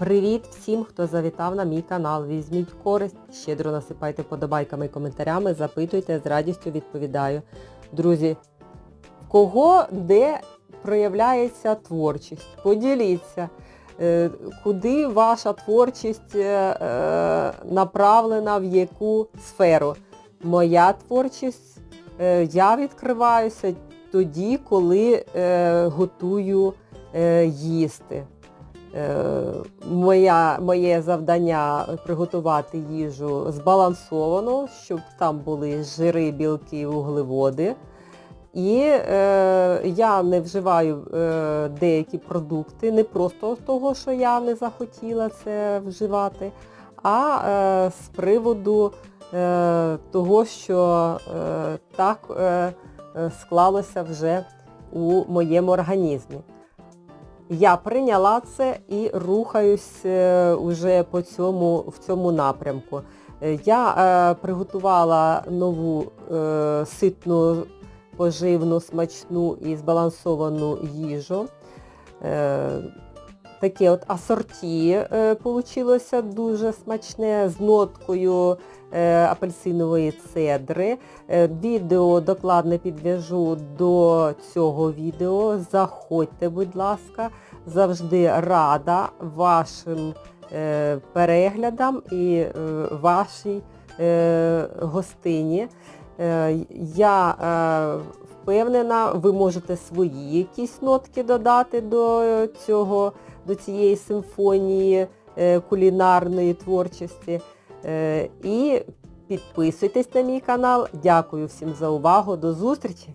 Привіт всім, хто завітав на мій канал. Візьміть користь, щедро насипайте подобайками і коментарями, запитуйте, з радістю відповідаю. Друзі, кого де проявляється творчість? Поділіться, е, куди ваша творчість е, е, направлена, в яку сферу. Моя творчість, я відкриваюся тоді, коли готую їсти. Е, Моя, моє завдання приготувати їжу збалансовано, щоб там були жири, білки, вуглеводи. І е, я не вживаю е, деякі продукти не просто з того, що я не захотіла це вживати, а е, з приводу е, того, що е, так е, е, склалося вже у моєму організмі. Я прийняла це і рухаюсь вже уже по цьому, в цьому напрямку. Е, Я е, приготувала нову е, ситну, поживну, смачну і збалансовану їжу. Е, таке от асорті е, получилося дуже смачне з ноткою е, апельсинової цедри. Е, Відео докладне підв'яжу до цього відео. Заходьте, будь ласка, завжди рада вашим переглядам і вашій гостині. Я впевнена, ви можете свої якісь нотки додати до цього, до цієї симфонії е, кулінарної творчості. Е, І підписуйтесь на мій канал. Дякую всім за увагу. До зустрічі!